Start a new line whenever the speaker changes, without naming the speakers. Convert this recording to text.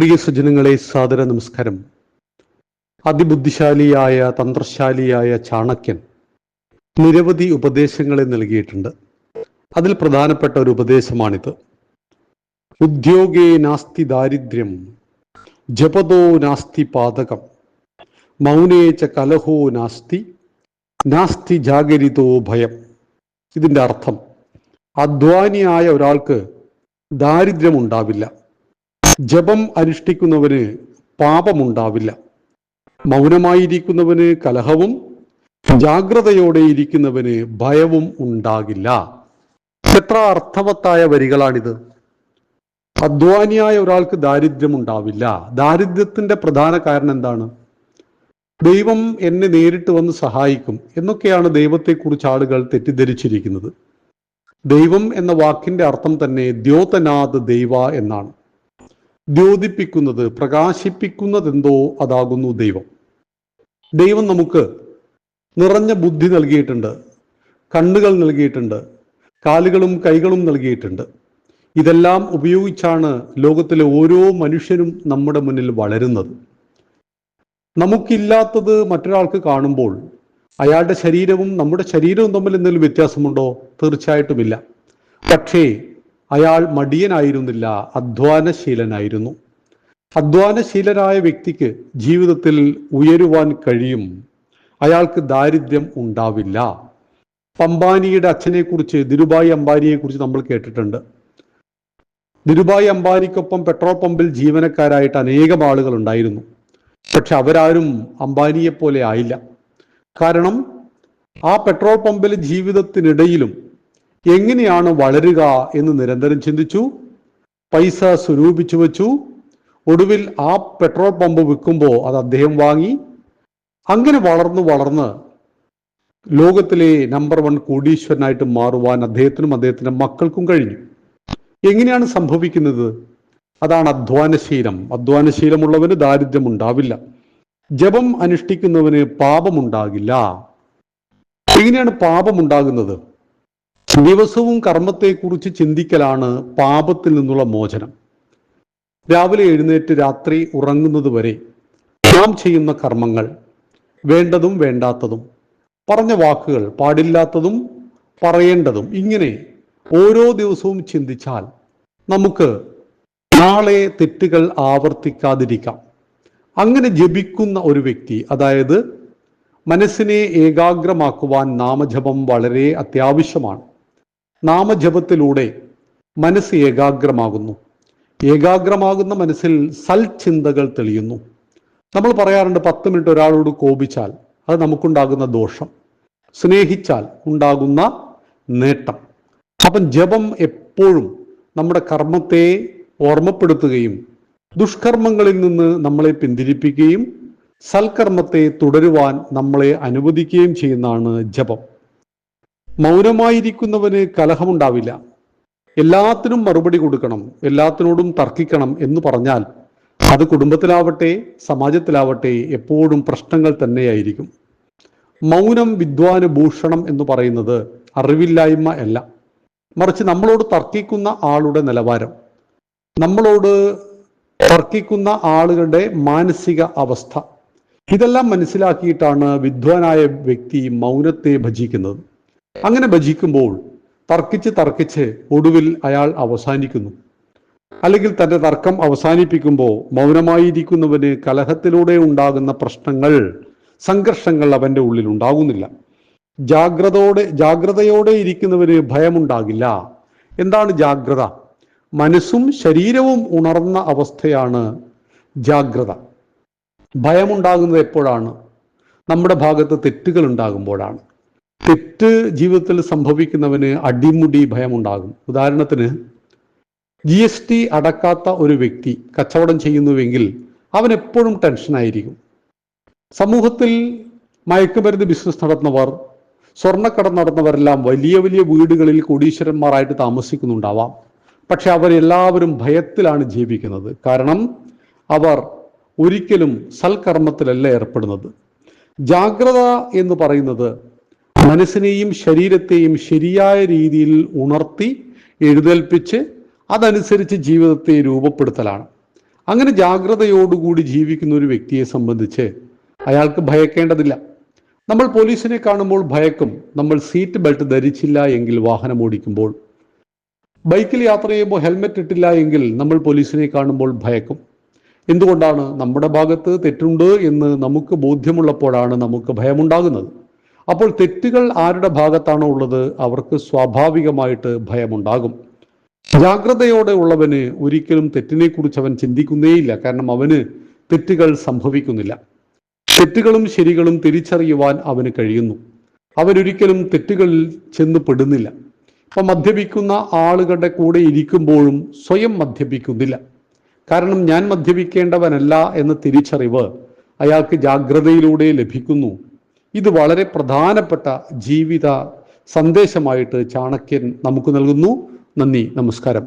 പ്രിയ സജ്ജനങ്ങളെ സാദര നമസ്കാരം. അതിബുദ്ധിശാലിയായ തന്ത്രശാലിയായ ചാണക്യൻ നിരവധി ഉപദേശങ്ങളെ നൽകിയിട്ടുണ്ട്. അതിൽ പ്രധാനപ്പെട്ട ഒരു ഉപദേശമാണിത്. ഉദ്യോഗേ നാസ്തി ദാരിദ്ര്യം ജപതോ നാസ്തി പാതകം മൗനേ ച കലഹോ നാസ്തി നാസ്തി ജാഗരിതോ ഭയം. ഇതിന്റെ അർത്ഥം അധ്വാനിയായ ഒരാൾക്ക് ദാരിദ്ര്യമുണ്ടാവില്ല. ജപം അനുഷ്ഠിക്കുന്നവന് പാപമുണ്ടാവില്ല. മൗനമായിരിക്കുന്നവന് കലഹവും ജാഗ്രതയോടെ ഇരിക്കുന്നവന് ഭയവും ഉണ്ടാകില്ല. എത്ര അർത്ഥവത്തായ വരികളാണിത്. അധ്വാനിയായ ഒരാൾക്ക് ദാരിദ്ര്യം ഉണ്ടാവില്ല ദാരിദ്ര്യത്തിന്റെ പ്രധാന കാരണം എന്താണ്? ദൈവം എന്നെ നേരിട്ട് വന്ന് സഹായിക്കും എന്നൊക്കെയാണ് ദൈവത്തെക്കുറിച്ച് ആളുകൾ തെറ്റിദ്ധരിച്ചിരിക്കുന്നത്. ദൈവം എന്ന വാക്കിന്റെ അർത്ഥം തന്നെ ദ്യോതനാഥ് ദൈവ എന്നാണ്. ദ്യോതിപ്പിക്കുന്നത് പ്രകാശിപ്പിക്കുന്നതെന്തോ അതാകുന്നു ദൈവം. ദൈവം നമുക്ക് നിറഞ്ഞ ബുദ്ധി നൽകിയിട്ടുണ്ട് കണ്ണുകൾ നൽകിയിട്ടുണ്ട് കാലുകളും കൈകളും നൽകിയിട്ടുണ്ട്. ഇതെല്ലാം ഉപയോഗിച്ചാണ് ലോകത്തിലെ ഓരോ മനുഷ്യനും നമ്മുടെ മുന്നിൽ വളരുന്നത്. നമുക്കില്ലാത്തത് മറ്റൊരാൾക്ക് കാണുമ്പോൾ അയാളുടെ ശരീരവും നമ്മുടെ ശരീരവും തമ്മിൽ എന്തെങ്കിലും വ്യത്യാസമുണ്ടോ? തീർച്ചയായിട്ടുമില്ല. പക്ഷേ അയാൾ മടിയനായിരുന്നില്ല അധ്വാനശീലനായിരുന്നു. അധ്വാനശീലനായ വ്യക്തിക്ക് ജീവിതത്തിൽ ഉയരുവാൻ കഴിയും. അയാൾക്ക് ദാരിദ്ര്യം ഉണ്ടാവില്ല. പമ്പാനിയുടെ അച്ഛനെക്കുറിച്ച് ധിരുഭായ് അംബാനിയെ കുറിച്ച് നമ്മൾ കേട്ടിട്ടുണ്ട്. ധിരുഭായ് അംബാനിക്കൊപ്പം പെട്രോൾ പമ്പിൽ ജീവനക്കാരായിട്ട് അനേകം ആളുകൾ ഉണ്ടായിരുന്നു. പക്ഷെ അവരാരും അംബാനിയെ പോലെ ആയില്ല. കാരണം ആ പെട്രോൾ പമ്പിലെ ജീവിതത്തിനിടയിലും എങ്ങനെയാണ് വളരുക എന്ന് നിരന്തരം ചിന്തിച്ചു. പൈസ സ്വരൂപിച്ചു വച്ചു. ഒടുവിൽ ആ പെട്രോൾ പമ്പ് വിൽക്കുമ്പോൾ അത് അദ്ദേഹം വാങ്ങി. അങ്ങനെ വളർന്നു വളർന്ന് ലോകത്തിലെ നമ്പർ വൺ കോടീശ്വരനായിട്ട് മാറുവാൻ അദ്ദേഹത്തിനും അദ്ദേഹത്തിന്റെ മക്കൾക്കും കഴിഞ്ഞു. എങ്ങനെയാണ് സംഭവിക്കുന്നത്? അതാണ് അധ്വാനശീലം. അധ്വാനശീലമുള്ളവന് ദാരിദ്ര്യം ഉണ്ടാവില്ല. ജപം അനുഷ്ഠിക്കുന്നവന് പാപമുണ്ടാകില്ല. എങ്ങനെയാണ് പാപമുണ്ടാകുന്നത്? ദിവസവും കർമ്മത്തെക്കുറിച്ച് ചിന്തിക്കലാണ് പാപത്തിൽ നിന്നുള്ള മോചനം. രാവിലെ എഴുന്നേറ്റ് രാത്രി ഉറങ്ങുന്നത് വരെ നാം ചെയ്യുന്ന കർമ്മങ്ങൾ വേണ്ടതും വേണ്ടാത്തതും പറഞ്ഞ വാക്കുകൾ പാടില്ലാത്തതും പറയേണ്ടതും ഇങ്ങനെ ഓരോ ദിവസവും ചിന്തിച്ചാൽ നമുക്ക് നാളെ തെറ്റുകൾ ആവർത്തിക്കാതിരിക്കാം. അങ്ങനെ ജപിക്കുന്ന ഒരു വ്യക്തി അതായത് മനസ്സിനെ ഏകാഗ്രമാക്കുവാൻ നാമജപം വളരെ അത്യാവശ്യമാണ്. നാമജപത്തിലൂടെ മനസ്സ് ഏകാഗ്രമാകുന്നു. ഏകാഗ്രമാകുന്ന മനസ്സിൽ സൽചിന്തകൾ തെളിയുന്നു. നമ്മൾ പറയാറുണ്ട് പത്ത് മിനിറ്റ് ഒരാളോട് കോപിച്ചാൽ അത് നമുക്കുണ്ടാകുന്ന ദോഷം. സ്നേഹിച്ചാൽ ഉണ്ടാകുന്ന നേട്ടം. അപ്പം ജപം എപ്പോഴും നമ്മുടെ കർമ്മത്തെ ഓർമ്മപ്പെടുത്തുകയും ദുഷ്കർമ്മങ്ങളിൽ നിന്ന് നമ്മളെ പിന്തിരിപ്പിക്കുകയും സൽക്കർമ്മത്തെ തുടരുവാൻ നമ്മളെ അനുവദിക്കുകയും ചെയ്യുന്നതാണ് ജപം. മൗനമായിരിക്കുന്നവന് കലഹമുണ്ടാവില്ല. എല്ലാത്തിനും മറുപടി കൊടുക്കണം എല്ലാത്തിനോടും തർക്കിക്കണം എന്ന് പറഞ്ഞാൽ അത് കുടുംബത്തിലാവട്ടെ സമാജത്തിലാവട്ടെ എപ്പോഴും പ്രശ്നങ്ങൾ തന്നെയായിരിക്കും. മൗനം വിദ്വാന് ഭൂഷണം എന്ന് പറയുന്നത് അറിവില്ലായ്മ അല്ല. മറിച്ച് നമ്മളോട് തർക്കിക്കുന്ന ആളുടെ നിലവാരം നമ്മളോട് തർക്കിക്കുന്ന ആളുകളുടെ മാനസിക അവസ്ഥ ഇതെല്ലാം മനസ്സിലാക്കിയിട്ടാണ് വിദ്വാനായ വ്യക്തി മൗനത്തെ ഭജിക്കുന്നത്. അങ്ങനെ ഭജിക്കുമ്പോൾ തർക്കിച്ച് തർക്കിച്ച് ഒടുവിൽ അയാൾ അവസാനിക്കുന്നു. അല്ലെങ്കിൽ തന്റെ തർക്കം അവസാനിപ്പിക്കുമ്പോൾ മൗനമായിരിക്കുന്നവന് കലഹത്തിലൂടെ ഉണ്ടാകുന്ന പ്രശ്നങ്ങൾ സംഘർഷങ്ങൾ അവന്റെ ഉള്ളിൽ ഉണ്ടാകുന്നില്ല. ജാഗ്രതയോടെ ജാഗ്രതയോടെ ഇരിക്കുന്നവന് ഭയമുണ്ടാകില്ല. എന്താണ് ജാഗ്രത? മനസ്സും ശരീരവും ഉണർന്ന അവസ്ഥയാണ് ജാഗ്രത. ഭയമുണ്ടാകുന്നത് എപ്പോഴാണ്? നമ്മുടെ ഭാഗത്ത് തെറ്റുകൾ ഉണ്ടാകുമ്പോഴാണ്. തെറ്റ് ജീവിതത്തിൽ സംഭവിക്കുന്നവന് അടിമുടി ഭയമുണ്ടാകും. ഉദാഹരണത്തിന് ജി എസ് ടി അടക്കാത്ത ഒരു വ്യക്തി കച്ചവടം ചെയ്യുന്നുവെങ്കിൽ അവൻ എപ്പോഴും ടെൻഷനായിരിക്കും സമൂഹത്തിൽ മയക്കുമരുന്ന് ബിസിനസ് നടത്തുന്നവർ സ്വർണക്കടം നടന്നവരെല്ലാം വലിയ വലിയ വീടുകളിൽ കോടീശ്വരന്മാരായിട്ട് താമസിക്കുന്നുണ്ടാവാം. പക്ഷെ അവരെല്ലാവരും ഭയത്തിലാണ് ജീവിക്കുന്നത്. കാരണം അവർ ഒരിക്കലും സൽക്കർമ്മത്തിലല്ല ഏർപ്പെടുന്നത്. ജാഗ്രത എന്ന് പറയുന്നത് മനസ്സിനെയും ശരീരത്തെയും ശരിയായ രീതിയിൽ ഉണർത്തി എഴുന്നേൽപ്പിച്ച് അതനുസരിച്ച് ജീവിതത്തെ രൂപപ്പെടുത്തലാണ്. അങ്ങനെ ജാഗ്രതയോടുകൂടി ജീവിക്കുന്ന ഒരു വ്യക്തിയെ സംബന്ധിച്ച് അയാൾക്ക് ഭയക്കേണ്ടതില്ല. നമ്മൾ പോലീസിനെ കാണുമ്പോൾ ഭയക്കും. നമ്മൾ സീറ്റ് ബെൽറ്റ് ധരിച്ചില്ല എങ്കിൽ വാഹനം ഓടിക്കുമ്പോൾ. ബൈക്കിൽ യാത്ര ചെയ്യുമ്പോൾ ഹെൽമെറ്റ് ഇട്ടില്ല എങ്കിൽ നമ്മൾ പോലീസിനെ കാണുമ്പോൾ ഭയക്കും. എന്തുകൊണ്ടാണ് നമ്മുടെ ഭാഗത്ത് തെറ്റുണ്ട് എന്ന് നമുക്ക് ബോധ്യമുള്ളപ്പോഴാണ് നമുക്ക് ഭയമുണ്ടാകുന്നത്? അപ്പോൾ തെറ്റുകൾ ആരുടെ ഭാഗത്താണോ ഉള്ളത് അവർക്ക് സ്വാഭാവികമായിട്ട് ഭയമുണ്ടാകും. ജാഗ്രതയോടെ ഉള്ളവന് ഒരിക്കലും തെറ്റിനെക്കുറിച്ച് അവൻ ചിന്തിക്കുന്നേയില്ല. കാരണം അവന് തെറ്റുകൾ സംഭവിക്കുന്നില്ല. തെറ്റുകളും ശരികളും തിരിച്ചറിയുവാൻ അവന് കഴിയുന്നു. അവനൊരിക്കലും തെറ്റുകളിൽ ചെന്ന് പെടുന്നില്ല. ഇപ്പം മദ്യപിക്കുന്ന ആളുകളുടെ കൂടെ ഇരിക്കുമ്പോഴും സ്വയം മദ്യപിക്കുന്നില്ല. കാരണം ഞാൻ മദ്യപിക്കേണ്ടവനല്ല എന്ന തിരിച്ചറിവ് അയാൾക്ക് ജാഗ്രതയിലൂടെ ലഭിക്കുന്നു. ഇത് വളരെ പ്രധാനപ്പെട്ട ജീവിത സന്ദേശമായിട്ട് ചാണക്യൻ നമുക്ക് നൽകുന്നു. നന്ദി നമസ്കാരം.